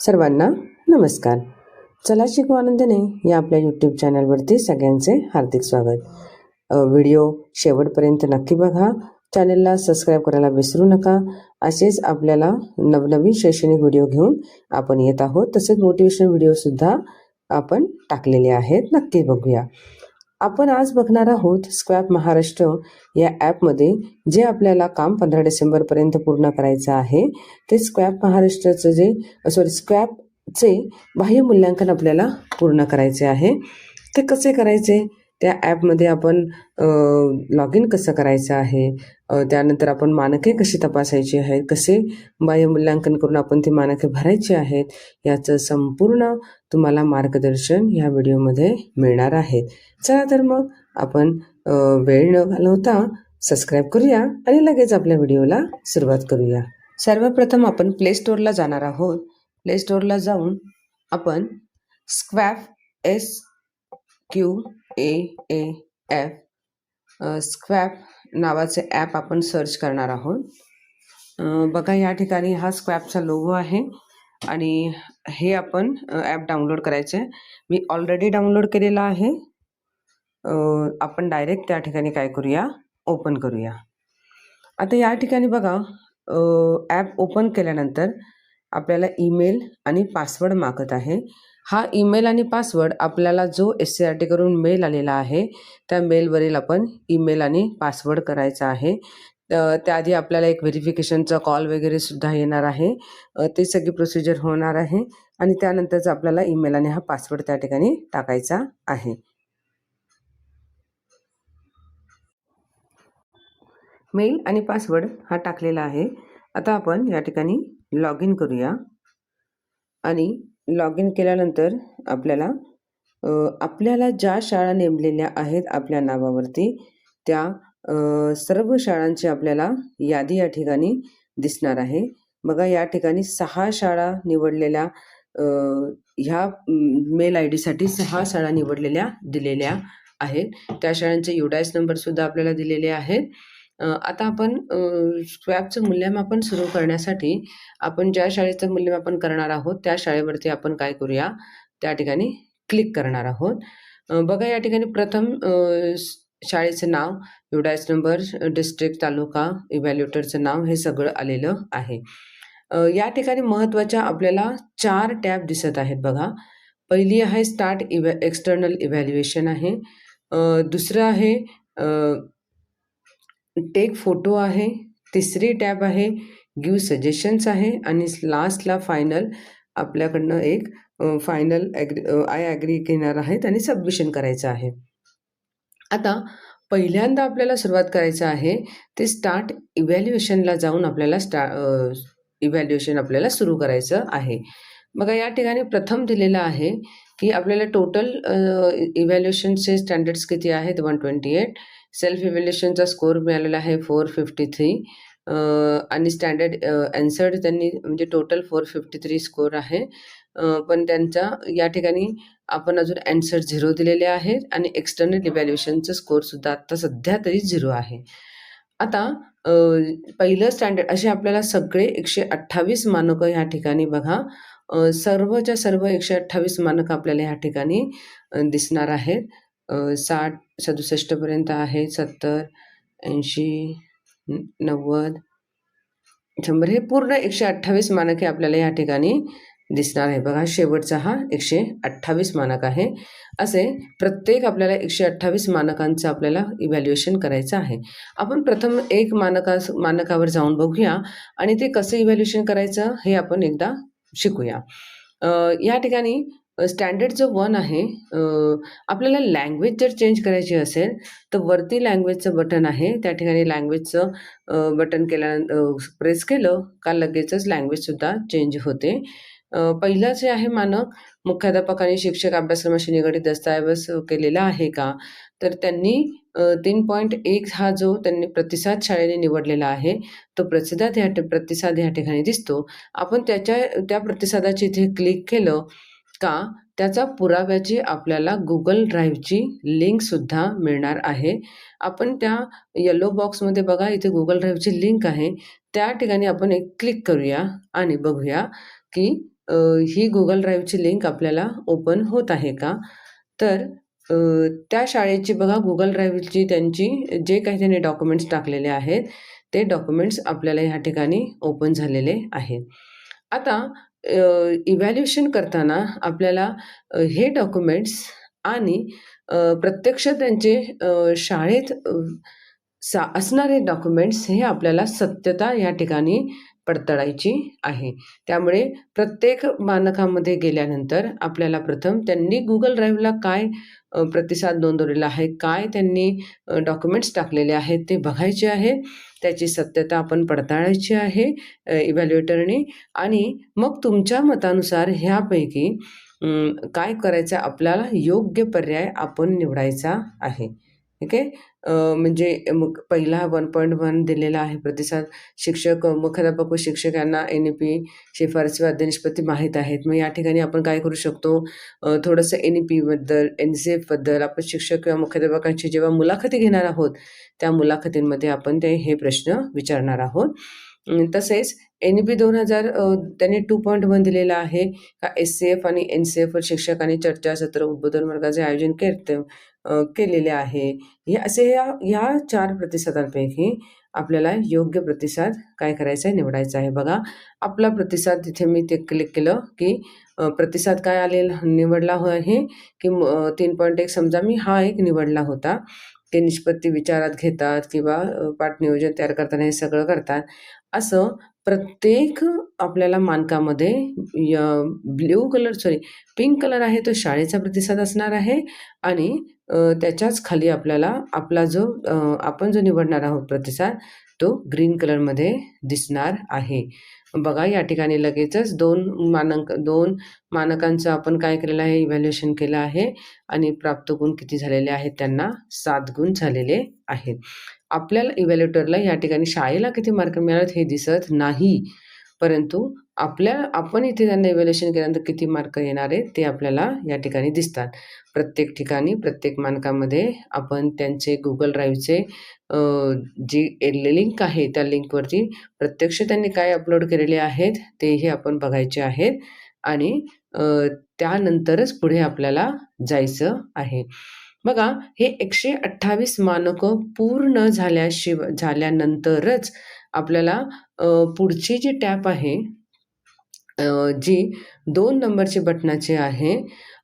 सर्वांना नमस्कार. चला शिकू आनंदने या आपल्या यूट्यूब चॅनलवरती सगळ्यांचे हार्दिक स्वागत. व्हिडिओ शेवटपर्यंत नक्की बघा. चॅनलला सबस्क्राईब करायला विसरू नका. असेच आपल्याला नवनवीन शैक्षणिक व्हिडिओ घेऊन आपण येत आहोत. तसेच मोटिवेशनल व्हिडिओसुद्धा आपण टाकलेले आहेत. नक्की बघूया. आपण आज बघणार आहोत स्क्वॅप महाराष्ट्र या ॲपमध्ये जे आपल्याला काम पंधरा डिसेंबरपर्यंत पूर्ण करायचं आहे. ते स्क्वॅप महाराष्ट्राचं जे सॉरी स्क्वॅपचे बाह्य मूल्यांकन आपल्याला पूर्ण करायचे आहे. ते कसे करायचे? त्या ॲपमध्ये आपण लॉग इन कसं करायचं आहे? त्यानंतर आपण मानके कशी तपासायची आहेत? कसे बाह्यमूल्यांकन करून आपण ती मानके भरायची आहेत? याचं संपूर्ण तुम्हाला मार्गदर्शन ह्या व्हिडिओमध्ये मिळणार आहे. चला तर मग आपण वेळ न घालवता सबस्क्राईब करूया आणि लगेच आपल्या व्हिडिओला सुरुवात करूया. सर्वप्रथम आपण प्ले स्टोअरला जाणार आहोत. प्ले स्टोअरला जाऊन आपण स्क्वॅफ S Q A A F स्क्वॅप नावाचे ॲप आपण सर्च करणार आहोत. बघा या ठिकाणी हा स्क्वॅपचा लोगो आहे आणि हे आपण ॲप डाउनलोड करायचं. आहे मी ऑलरेडी डाउनलोड केलेला आहे. आपण डायरेक्ट त्या ठिकाणी काय करूया? ओपन करूया. आता या ठिकाणी बघा ॲप ओपन केल्यानंतर आपल्याला ईमेल आणि पासवर्ड मागत आहे. हा ईमेल आणि पासवर्ड आपल्याला जो एस सी आर टीकडून मेल आलेला आहे त्या मेलवरील आपण ईमेल आणि पासवर्ड करायचा आहे. त्याआधी आपल्याला एक व्हेरिफिकेशनचा कॉल वगैरे सुद्धा येणार आहे. ते सगळी प्रोसिजर होणार आहे आणि त्यानंतरच आपल्याला ईमेल आणि हा पासवर्ड त्या ठिकाणी टाकायचा आहे. मेल आणि पासवर्ड हा टाकलेला आहे. आता आपण या ठिकाणी लॉग इन करूया आणि लॉग इन केल्यानंतर आपल्याला आपल्याला ज्या शाळा नेमलेल्या आहेत आपल्या नावावरती त्या सर्व शाळांची आपल्याला यादी या ठिकाणी दिसणार आहे. बघा या ठिकाणी सहा शाळा निवडलेल्या ह्या मेल आय डीसाठी सहा शाळा निवडलेल्या दिलेल्या आहेत. त्या शाळांचे युडायस नंबरसुद्धा आपल्याला दिलेले आहेत. आता आपण स्वॅबचं मूल्यमापन सुरू करण्यासाठी आपण ज्या शाळेचं मूल्यमापन करणार आहोत त्या शाळेवरती आपण काय करूया? त्या ठिकाणी क्लिक करणार आहोत. बघा या ठिकाणी प्रथम शाळेचं नाव युडायस नंबर डिस्ट्रिक्ट तालुका इव्हॅल्युएटरचं नाव हे सगळं आलेलं आहे. या ठिकाणी महत्त्वाच्या आपल्याला चार टॅब दिसत आहेत बघा. पहिली आहे स्टार्ट इव्हॅ एक्सटर्नल इव्हॅल्युएशन आहे. दुसरं आहे टेक फोटो आहे तिसरी टॅब आहे गिव सजेशन्स आहे आणि लास्टला फायनल आपल्याकडनं एक फायनल ॲग्री आय ॲग्री घेणार आहेत आणि सबमिशन करायचं आहे. आता पहिल्यांदा आपल्याला सुरुवात करायचं आहे ते स्टार्ट इव्हॅल्युएशनला जाऊन आपल्याला स्टा इव्हॅल्युएशन आपल्याला सुरू करायचं आहे. बघा या ठिकाणी प्रथम दिलेलं आहे की आपल्याला टोटल इव्हॅल्युएशनचे स्टँडर्ड्स किती आहेत? वन ट्वेंटी एट सेल्फ इव्हॅल्युएशनचा स्कोर मिळालेला आहे फोर फिफ्टी थ्री आणि स्टँडर्ड अँसर्ड त्यांनी म्हणजे total four fifty three score आहे पण त्यांचा या ठिकाणी आपण अजून अँसर झिरो दिलेले आहेत आणि एक्सटर्नल इव्हॅल्युएशनचं स्कोरसुद्धा आत्ता सध्या तरी झिरो आहे. आता पहिलं स्टँडर्ड असे आपल्याला सगळे एकशे अठ्ठावीस मानकं ह्या ठिकाणी बघा. सर्वच्या सर्व एकशे अठ्ठावीस मानकं आपल्याला ह्या ठिकाणी दिसणार आहेत. साठ सदुसष्टपर्यंत आहे सत्तर ऐंशी नव्वद. शंभर हे पूर्ण एकशे अठ्ठावीस मानके आपल्याला या ठिकाणी दिसणार आहे. बघा शेवटचा हा एकशे अठ्ठावीस मानक आहे. असे प्रत्येक आपल्याला एकशे अठ्ठावीस मानकांचं आपल्याला इव्हॅल्युएशन करायचं आहे. आपण प्रथम एक मानका मानकावर जाऊन बघूया आणि ते कसं इव्हॅल्युएशन करायचं हे आपण एकदा शिकूया. या ठिकाणी स्टँडर्ड जो वन आहे. आपल्याला लँग्वेज जर चेंज करायची असेल तर वरती लँग्वेजचं बटन आहे. त्या ठिकाणी लँग्वेजचं बटन केल्यानंतर प्रेस केलं का लगेचच लँग्वेजसुद्धा चेंज होते. पहिलं जे आहे मानक मुख्याध्यापक आणि शिक्षक अभ्यासक्रमाशी निगडीत दस्तऐवज केलेला आहे का? तर त्यांनी तीन पॉईंट एक हा जो त्यांनी प्रतिसाद शाळेने निवडलेला आहे तो प्रतिसाद ह्या प्रतिसाद ह्या ठिकाणी दिसतो. आपण त्याच्या त्या प्रतिसादाची इथे क्लिक केलं का? त्याचा पुराव्याची आपल्याला गुगल ड्राईव्हची लिंकसुद्धा मिळणार आहे. आपण त्या येलो बॉक्समध्ये बघा इथे गुगल ड्राईव्हची लिंक आहे. त्या ठिकाणी आपण एक क्लिक करूया आणि बघूया की ही गुगल ड्राईव्हची लिंक आपल्याला ओपन होत आहे का? तर त्या शाळेची बघा गुगल ड्राईव्हची त्यांची जे काही त्यांनी डॉक्युमेंट्स टाकलेले आहेत ते डॉक्युमेंट्स आपल्याला ह्या ठिकाणी ओपन झालेले आहेत. आता इव्हॅल्युएशन करताना आपल्याला हे डॉक्युमेंट्स आणि प्रत्यक्ष त्यांचे शाळेत सा असणारे डॉक्युमेंट्स हे आपल्याला सत्यता या ठिकाणी पडताळायची आहे. त्यामुळे प्रत्येक मानकामध्ये गेल्यानंतर आपल्याला प्रथम त्यांनी गुगल ड्राईव्हला काय प्रतिसाद नोंदवलेला आहे काय त्यांनी डॉक्युमेंट्स टाकलेले आहेत ते बघायचे आहे. त्याची सत्यता आपण पडताळायची आहे इव्हॅल्युएटरने आणि मग तुमच्या मतानुसार ह्यापैकी काय करायचं आपल्याला योग्य पर्याय आपण निवडायचा आहे. ठीक आहे? म्हणजे मग पहिला वन पॉईंट वन दिलेला आहे प्रतिसाद. शिक्षक मुख्याध्यापक व शिक्षक यांना एन ई पी शिफारसी व माहीत आहेत. मग या ठिकाणी आपण काय करू शकतो? थोडंसं एन ई पीबद्दल एन सी एफबद्दल आपण शिक्षक किंवा मुख्याध्यापकांची जेव्हा मुलाखती घेणार आहोत त्या मुलाखतींमध्ये आपण ते हे प्रश्न विचारणार आहोत. तसेच एन ई पी दोन हजार त्यांनी टू पॉईंट वन दिलेला आहे. का एस सी एफ आणि एन सी एफवर शिक्षकांनी चर्चासत्र उद्बोधन वर्गाचे आयोजन करते केलेले आहे. हे असे या ह्या चार प्रतिसादांपैकी आपल्याला योग्य प्रतिसाद काय करायचा आहे निवडायचा आहे. बघा आपला प्रतिसाद तिथे मी ते क्लिक केलं की प्रतिसाद काय आलेला? निवडला हो आहे की तीन पॉईंट एक समजा मी हा एक निवडला होता. ते निष्पत्ती विचारात घेतात किंवा पाठ पाठनियोजन तयार करताना हे सगळं करतात. असं प्रत्येक आपल्याला मानकामध्ये blue colour sorry pink colour आहे तो शाळेचा प्रतिसाद असणार आहे आणि त्याच्याच खाली आपल्याला आपला जो आपण जो निवडणार आहोत प्रतिसाद तो ग्रीन कलरमध्ये दिसणार आहे. बघा या ठिकाणी लगेचच दोन मानक दोन मानकांचं आपण काय केलेलं आहे? इव्हॅल्युएशन केलं आहे आणि प्राप्त गुण किती झालेले आहेत? त्यांना सात गुण झालेले आहेत. आपल्याला इव्हॅल्युएटरला या ठिकाणी शाळेला किती मार्क मिळालेत हे दिसत नाही. परंतु आपल्या आपण इथे त्यांना इव्हॅल्युएशन केल्यानंतर किती मार्क येणार आहेत ते आपल्याला या ठिकाणी दिसतात. प्रत्येक ठिकाणी प्रत्येक मानकामध्ये आपण त्यांचे गुगल ड्राईव्हचे जी लिंक आहे त्या लिंकवरती प्रत्यक्ष त्यांनी काय अपलोड केलेले आहेत तेही आपण बघायचे आहेत आणि त्यानंतरच पुढे आपल्याला जायचं आहे. बघा हे एकशे अठ्ठावीस मानकं पूर्ण झाल्याशिवाय झाल्यानंतरच आपल्याला पुढची जी टॅप आहे जी दोन नंबरची बटनाची आहे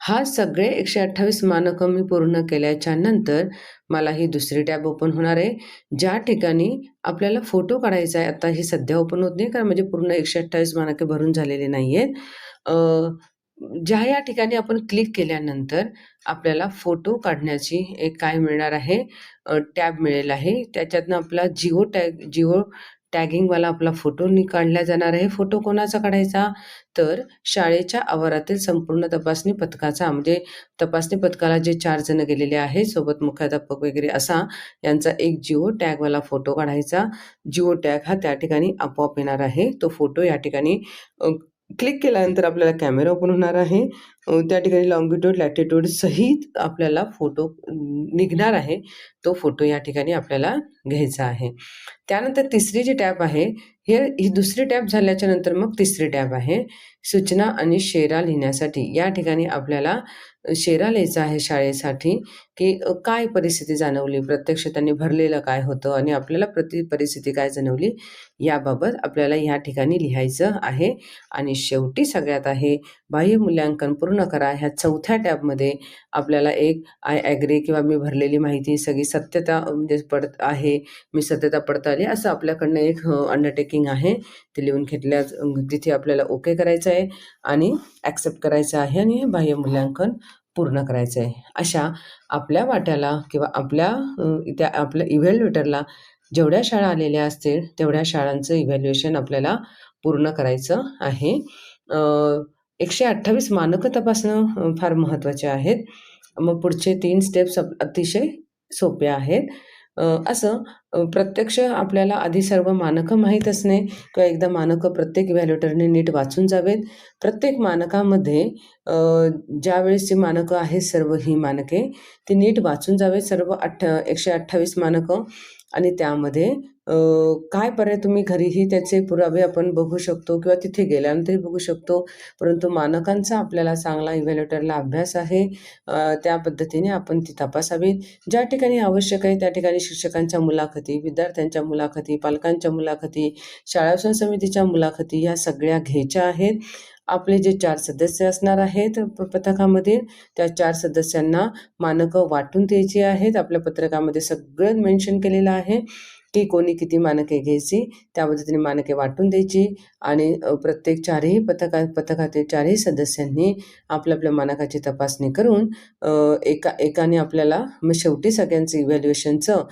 हा सगळे एकशे अठ्ठावीस मानकं मी पूर्ण केल्याच्यानंतर मला ही दुसरी टॅब ओपन होणार आहे. ज्या ठिकाणी आपल्याला फोटो काढायचा आहे आता ही सध्या ओपन होत नाही कारण म्हणजे पूर्ण एकशे अठ्ठावीस मानके भरून झालेले नाही आहेत ज्या या ठिकाणी आपण क्लिक केल्यानंतर आपल्याला फोटो काढण्याची एक काय मिळणार आहे टॅब मिळेल आहे. त्याच्यातनं आपला जिओ टॅग जिओ टॅगिंगवाला आपला फोटो काढला जाणार आहे. फोटो कोणाचा काढायचा? तर शाळेच्या आवारातील संपूर्ण तपासणी पथकाचा म्हणजे तपासणी पथकाला जे चार जण गेलेले आहेत सोबत मुख्याध्यापक वगैरे असा यांचा एक जिओ टॅगवाला फोटो काढायचा. जिओ टॅग हा त्या ठिकाणी आपोआप येणार आहे. तो फोटो या ठिकाणी क्लिक केल्यानंतर आपल्याला कॅमेरा ओपन होणार आहे. त्या ठिकाणी लॉंगिट्यूड लॅटिट्यूड सहित आपल्याला फोटो निघणार आहे. तो फोटो या ठिकाणी आपल्याला घ्यायचा आहे. त्यानंतर तिसरी जी टॅब आहे हे ही दुसरी टॅब झाल्याच्यानंतर मग तिसरी टॅब आहे. सूचना आणि शेरा लिहिण्यासाठी. या ठिकाणी आपल्याला शेरा लिहायचा आहे शाळेसाठी की काय परिस्थिती जाणवली? प्रत्यक्ष त्यांनी भरलेलं काय होतं? आणि आपल्याला प्रति परिस्थिती काय जाणवली? याबाबत आपल्याला या ठिकाणी लिहायचं आहे. आणि शेवटी सगळ्यात आहे बाह्य मूल्यांकन पूर्ण पूर्ण करा. ह्या चौथ्या टॅबमध्ये आपल्याला एक आय ॲग्री किंवा मी भरलेली माहिती सगळी सत्यता म्हणजे पडत आहे मी सत्यता पडताळली असं आपल्याकडनं एक अंडरटेकिंग आहे. ते लिहून घेतल्या तिथे आपल्याला ओके करायचं आहे आणि ॲक्सेप्ट करायचं आहे आणि हे बाह्य मूल्यांकन पूर्ण करायचं आहे. अशा आपल्या वाट्याला किंवा आपल्या त्या आपल्या इव्हॅल्युएटरला जेवढ्या शाळा आलेल्या असतील तेवढ्या शाळांचं इव्हॅल्युएशन आपल्याला पूर्ण करायचं आहे. एकशे अठ्ठावीस मानकं तपासणं फार महत्त्वाचे आहेत. मग पुढचे तीन स्टेप्स अप- अतिशय सोपे आहेत. असं प्रत्यक्ष आपल्याला आधी सर्व मानकं माहीत असणे किंवा एकदा मानकं प्रत्येक व्हॅल्युटरने नीट वाचून जावेत. प्रत्येक मानकामध्ये ज्यावेळेसची मानकं आहेत सर्व ही मानके ती नीट वाचून जावेत. सर्व अठ्ठ एकशे अठ्ठावीस मानकं आणि त्यामध्ये काय पर्याय तुम्ही घरीही त्याचे पुरावे आपण बघू शकतो किंवा तिथे गेल्यानंतरही बघू शकतो. परंतु मानकांचा आपल्याला चांगला इव्हॅल्युएटरला अभ्यास आहे. त्या पद्धतीने आपण ती तपासावी. ज्या ठिकाणी आवश्यक आहे त्या ठिकाणी शिक्षकांच्या मुलाखती विद्यार्थ्यांच्या मुलाखती पालकांच्या मुलाखती शाळा समितीच्या मुलाखती ह्या सगळ्या घ्यायच्या आहेत. आपले जे चार सदस्य असणार आहेत पथकामध्ये त्या चार सदस्यांना मानकं वाटून द्यायची आहेत. आपल्या पत्रकामध्ये सगळं मेन्शन केलेलं आहे. की कोणी किती मानके घ्यायची त्या पद्धतीने मानके वाटून द्यायची आणि प्रत्येक चारही पथका पथकातील चारही सदस्यांनी आपल्या आपल्या मानकाची तपासणी करून एका एकाने आपल्याला मग शेवटी सगळ्यांचं इव्हॅल्युएशनचं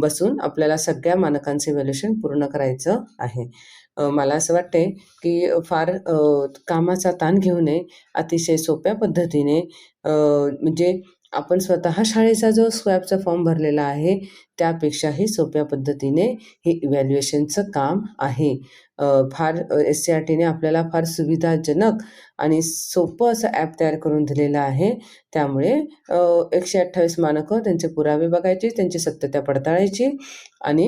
बसून आपल्याला सगळ्या मानकांचं इव्हॅल्युएशन पूर्ण करायचं आहे. मला असं वाटते की फार कामाचा ताण घेऊ नये अतिशय सोप्या पद्धतीने म्हणजे आपण स्वतः शाळेचा जो स्वॅबचा फॉर्म भरलेला आहे त्यापेक्षाही सोप्या पद्धतीने हे इव्हॅल्युएशनचं काम आहे. फार एस सी आर टीने आपल्याला फार सुविधाजनक आणि सोपं असं ॲप तयार करून दिलेलं आहे. त्यामुळे एकशे अठ्ठावीस मानकं त्यांचे पुरावे बघायचे त्यांची सत्यता पडताळायची आणि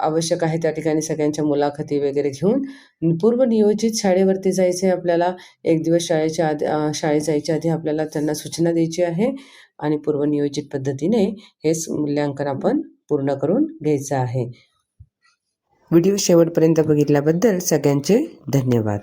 आवश्यक आहे त्या ठिकाणी सगळ्यांच्या मुलाखती वगैरे घेऊन पूर्वनियोजित शाळेवरती जायचं आहे आपल्याला. एक दिवस शाळेच्या आधी शाळेत जायच्या आधी आपल्याला त्यांना सूचना द्यायची आहे आणि पूर्वनियोजित पद्धतीने हेच मूल्यांकन आपण पूर्ण करून घ्यायचं आहे. व्हिडिओ शेवटपर्यंत बघितल्याबद्दल सगळ्यांचे धन्यवाद.